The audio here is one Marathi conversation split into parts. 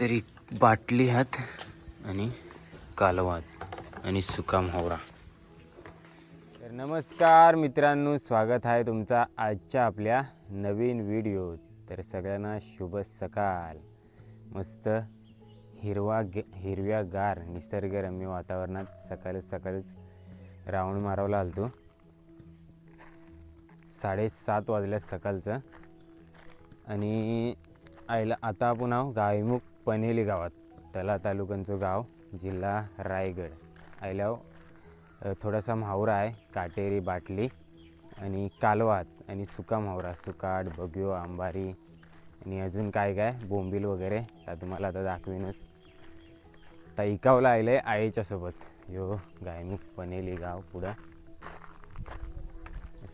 तरी बाटली हात आणि कालवात आणि सुका होवरा. तर नमस्कार मित्रांनो स्वागत आहे तुमचा आजच्या आपल्या नवीन व्हिडिओ तर सगळ्यांना शुभ सकाळ मस्त हिरवा गे हिरव्यागार निसर्गरम्य वातावरणात सकाळी सकाळीच राऊंड मारावला आलतो. साडेसात वाजल्या सकाळचं. आणि आयला आता आपण आहो गायमुख पनेली गावात. तला तालुक्यांचं गाव जिल्हा रायगड. आयल्याव थोडासा म्हावरा आहे काटेरी बाटली आणि कालवात आणि सुका म्हावरा सुकाट बग्यो आंबारी आणि अजून काय काय बोंबील वगैरे. त्या तुम्हाला आता दाखवीनच. आता इकावला आयलं आहे आईच्या सोबत. यो गायमुख पनेली गाव पुढं.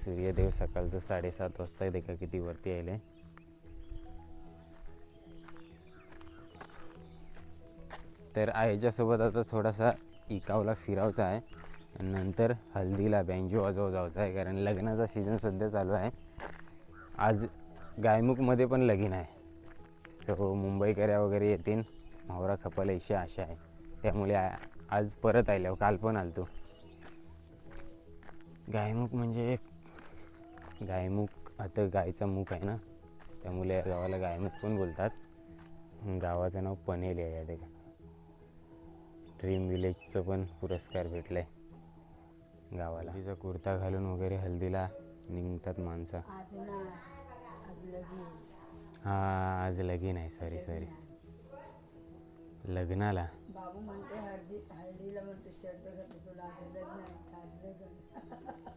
सूर्यदेव सकाळचं साडेसात वाजता आहे का किती वरती आहे तर आईच्यासोबत आता थोडासा इकावला फिरावचा आहे. नंतर हल्दीला बँजो वाजव जायचं आहे कारण लग्नाचा सीझन सध्या चालू आहे. आज गायमुखमध्ये पण लगीन आहे. सो मुंबईकऱ्या वगैरे येतील. मावरा खपाला अशी आशा आहे. त्यामुळे आज परत आल्यावर हो, काल पण आलतो. गायमुख म्हणजे गायमुख आता गायचा मुख आहे ना? त्यामुळे या गावाला गायमुख पण बोलतात. गावाचं नाव पनेली आहे या ठिकाणी. ड्रीम विलेजचं पण पुरस्कार भेटलाय गावाला. तिचा कुर्ता घालून वगैरे हल्दीला निघतात माणसं. हा आज लगीन आहे सॉरी सॉरी लग्नाला.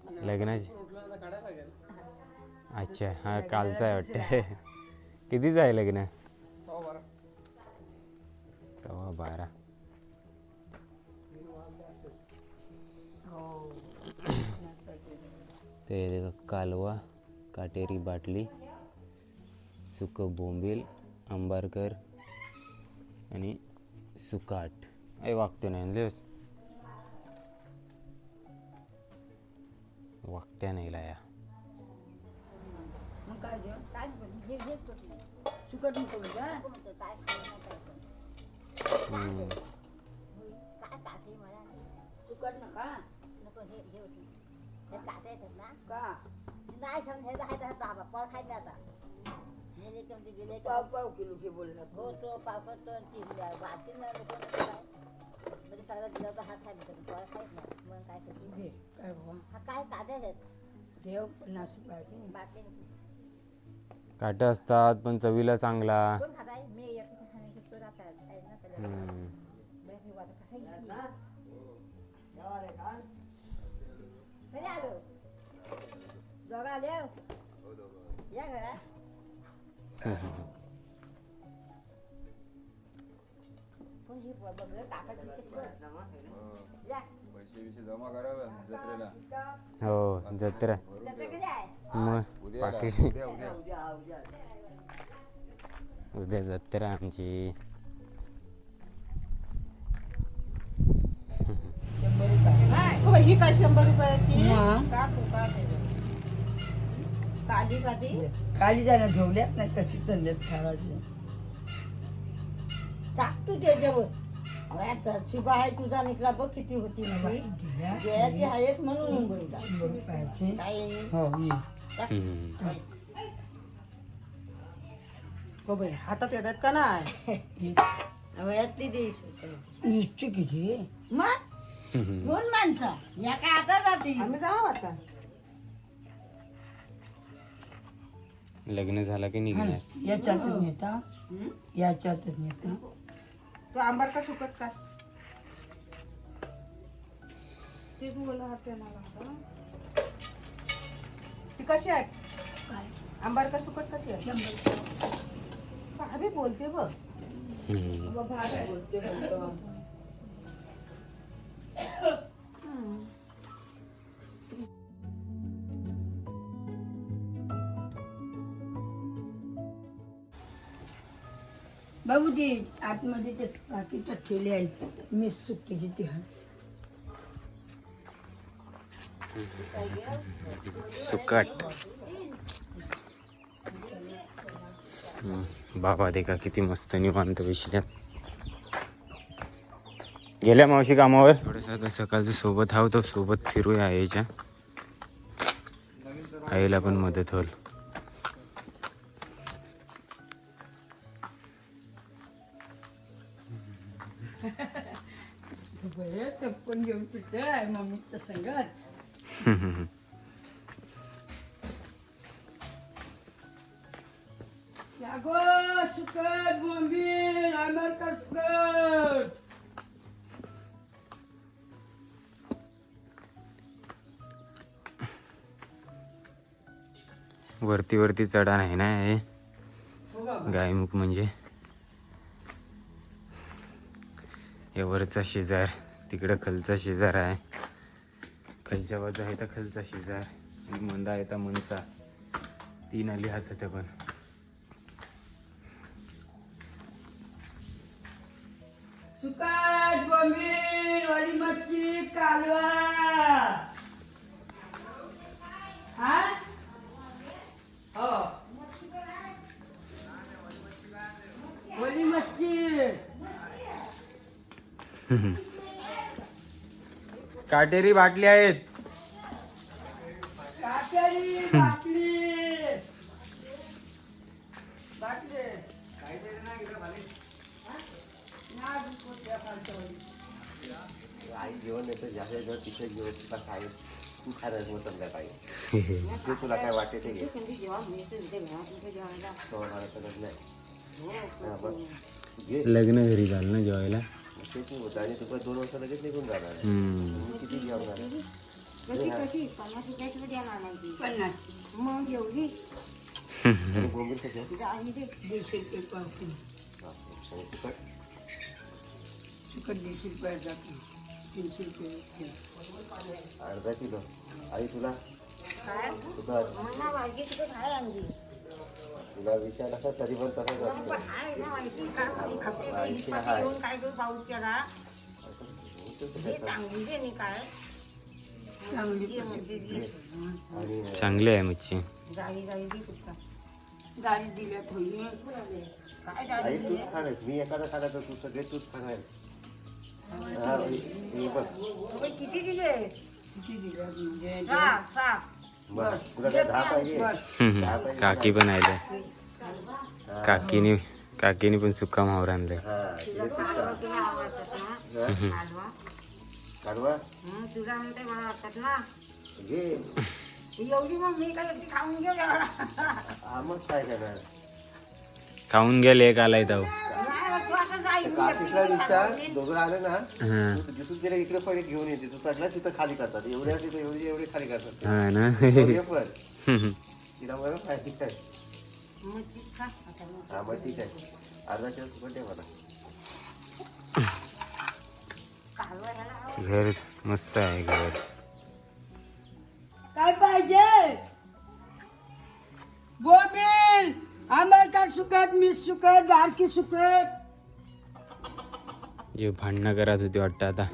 आहे. लग्नाची? अच्छा हा कालचा आहे वाटते. कितीचं आहे लग्न? सव्वा बारा. ते देखा कालवा काटेरी बाटली सुक बोंबील अंबारकर आणि सुकाट. ऐ वागते नाही आणलेस वागत्या नाही लाया. जेवण काय पण हे होत. नाही नको म्हणजे हा? पाव पाव किलो घे बोलला हो तो तो म्हणजे सगळा दिला हा खाय म्हणतो तो खायच नाही मग काय करते? घे काय बाबा हा काय आहेत? देव पन्नास रुपयाचे बाटली काटे असतात पण चवीला चांगला. कोण खाताय? मी खाणे घेतो राहतात. आहे ना त्याला. आलो दोघं? या ही या पैसे बिशे जमा करावं जत्रेला हो जत्रा जत्रा कधी आहे मग पाकिट उद्या उद्या उद्या जत्रा आमची हो काय शंभर रुपयाची? का काली कधी खाली जाण्या झोवल्यात नाही तशी चालल्यात खावायची. टाक तू त्याच्यावर आता शिबा आहे तुझा निकला बघ किती होती आहेत म्हणून मुंबईला. काय? हो ये. हम्म. हो बाई. हातात येतात का नाही? वयातली देश निश्चित किती? मग? दोन माणसं. या काय आता जातील? आम्ही जाऊ आता. लग्न झालं की निघणार? याच्यातच नेता. याच्यातच नेता. तू आंबार का सुकत का? ते तू बोला हात मला. ती कशी आहे? आंबार का सुकट कशी आहे? भाभी बोलते बघ. हम्म. भाभी बोलते जाऊ दे आतमध्ये ते बाकीच्या ठेले आहेत. मी सुट्टीची ती हा सुकट. बाबा देखा किती मस्त निवांत विश्ल्यात गेल्या मावशी कामावर? थोडंसं सकाळचं सोबत आहो तर सोबत फिरूया आईच्या. आईला पण मदत होईल. घेऊन मम्मीच्या संगत. सुकट सुकट. वरती वरती चढा नाही ना हे. हो बाबा गायमुख म्हणजे. हे वरचा शेजार तिकडं खालचा शेजार आहे. खालच्या बाजू आहे तर खालचा शेजार. मंदा आहे तर मनचा तीन आली हात होत्या पण. सुकट वाली मच्छी कालवा. काटेरी बाटली आहेत. जेवण तू मग संध्याकाळी जे तुला काय वाटते ते नाही. घे. लग्न घरी झालं ना जेवायला. नाही होतं आणि तुला दोन वर्ष लगेच निघून जाणार किती जेवणार आहे? पन्नास. मग एवढी? आणि बोंबील कसे दीडशे रुपये आणि तिखट? दीडशे रुपये जातो. तीनशे रुपये अर्धा किलो. आई तुला? तुला मला भाजी तिथे काय आणली. तुला विचार असा तरी पण तसंच असतं. काय ना माहिती का? ऐंशी हाय येऊन काय तो पाऊस केला हे चांगली आहे मच्छी काय? आई तूच खाणार मी एखादा खाण्याचं तू सगळे तूच खाणार हा, हे- हे बघ. किती दिले? किती दिल्यात म्हणजे काकी पण आहे काकीने काकीने पण सुक्का मावर आणलाय करणार? खाऊन गेले एक आलाय तो. विचार दोघं आले ना हा. तू जिथून तिला इकडे एक घेऊन येते तू सगळ्या तिथं खाली करतात. एवढ्या तिथं एवढी एवढी खाली करतात हा ना. पण. तिला बरं काय. हा मग ठीक आहे. अर्धा पण ठेव ह्याला घर मस्त आहे घर. काय पाहिजे? बोंबील आंबेडकर सुकट मिस सुकट बारकी सुकट जे भांडणं करत होती वाटतं आता.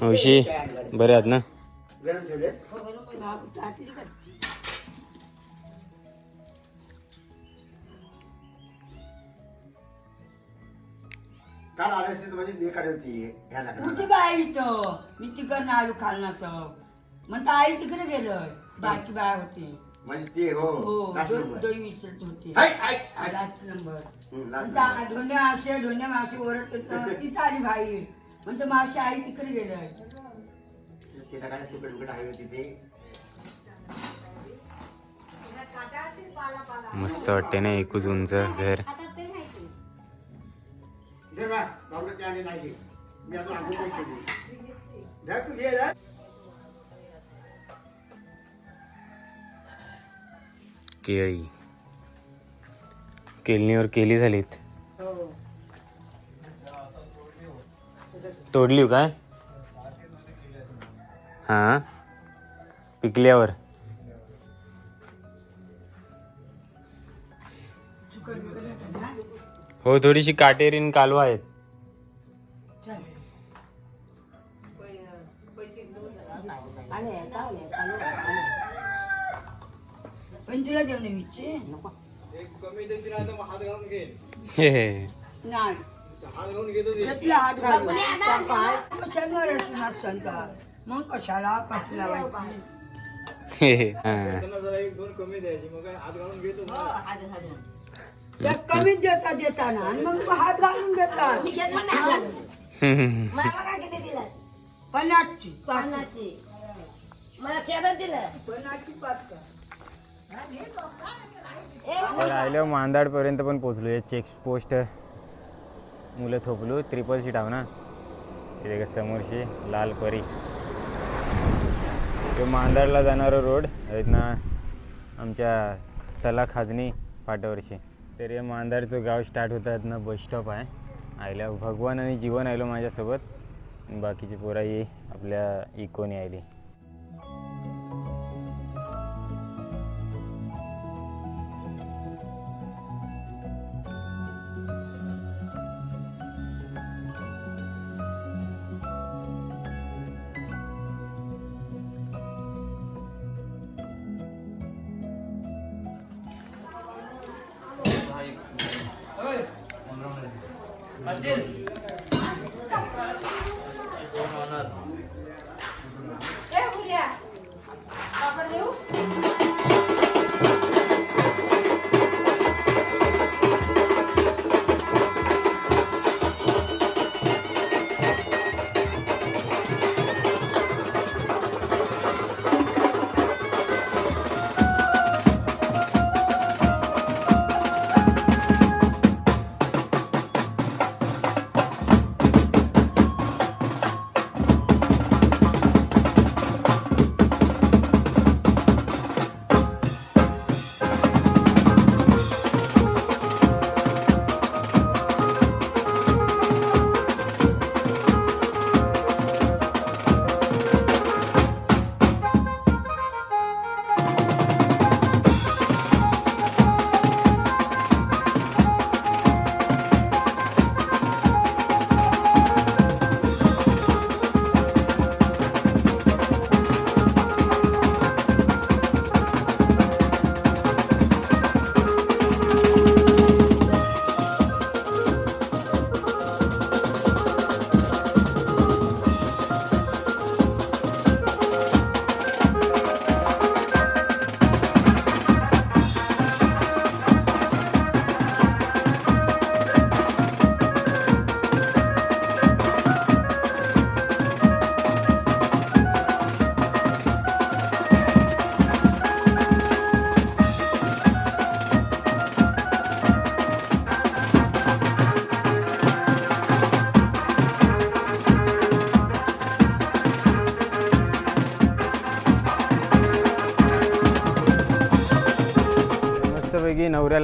मावशी बरे आहात ना? ती ह्या कुठे बाय इथं? मी तिकडनं आलो खालनाचं म्हणता आई तिकडे गेलोय बारकी बाळ होती. म्हणजे ते हो हो लास्ट दो- नंबर. दोन विसरत होती. Hi, hi, hi. Last number हम्म, लास्ट म्हणता नंबर. ढोण्या असे ढोण्या मासे ओरडत तीच आली बाहेर म्हणतो मावशी आई तिकडे गेलोय तिला काय सुकट उकट हवी होती ते मस्त वाटते ना एकूच उंच घर. हातात ते माहिती दे बा. त्याने नाही. मी केली. धर तू घे केळी. केळणीवर केली झालीत. हो. तोडली हो काय? हा? पिकल्यावर. हो थोडीशी काटेरीन कालवा आहेत. तुला विचार नको एक कमी द्यायची नाही तर मग हात घालून घेईन हे हे. नाही हात घालून घेतला हात काय का मग कशाला पाठी लावायची हे हे. हा. कमी द्यायची मग काय हात घालून घेतो ना. त्या कमीच देता देताना आणि मग हात घालून देतात हम्म. मला बघा किती दिलं पन्नासची पन्नासची. मला तेरा दिलं पन्नासची पाच मांदाडपर्यंत पण पोचलो चेक पोस्ट मुलं थोपलो. ट्रिपल सीट आहो ना. तिथे का समोरची लाल परी. तो मांदाडला जाणारा रोड आहेत ना आमच्या तला खाजणी फाट्यावरशी तर हे मांदाडचं गाव स्टार्ट होतात ना बस स्टॉप आहे. आयल्या भगवान आणि जीवन आयलो माझ्यासोबत. बाकीची पोराही आपल्या इकोनी आली. 何?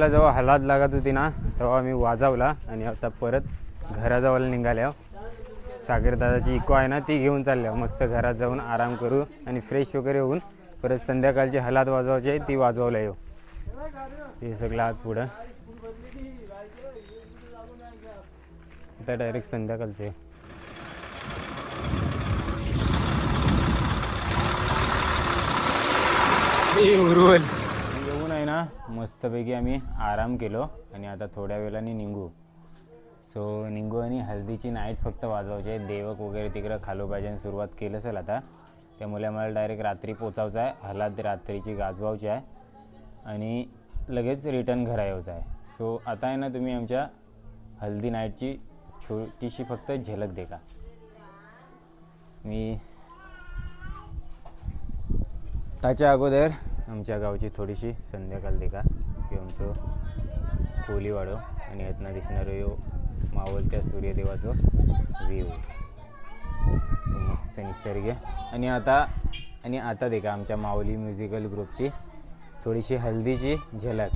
मला जेव्हा हलाद लागत होती ना तेव्हा मी वाजवला आणि आता परत घराजवळ निघाल्या सागरदादाची इको आहे ना ती घेऊन चालल्या मस्त घरात जाऊन आराम करू आणि फ्रेश वगैरे होऊन परत संध्याकाळची हलाद वाजवायची आहे ती वाजवायला येऊ हो. हे. सगळं आत पुढं. आता डायरेक्ट संध्याकाळचे आहे. ना मस्तपैकी आम्ही आराम केलो आणि आता थोड्या वेळाने निघू सो निघू आणि हल्दीची नाईट फक्त वाजवायची आहे. देवक वगैरे तिकडं खालो पाहिजे आणि सुरुवात केलं असेल आता. त्यामुळे आम्हाला डायरेक्ट रात्री पोचायचं आहे. हलात रात्रीची गाजवायची आहे. आणि लगेच रिटर्न घरा यायचं आहे. सो आता आहे ना तुम्ही आमच्या हल्दी नाईटची छोटीशी फक्त झलक देखा. मी त्याच्या अगोदर आमच्या गावची थोडीशी संध्याकाळ देखा. की आमचं खोली आणि यातनं दिसणारं यो मावळत्या सूर्यदेवाचं व्ह्यू मस्त निसर्ग. आणि आता आणि आता देखा आमच्या माऊली म्युझिकल ग्रुपची थोडीशी हल्दीची झलक.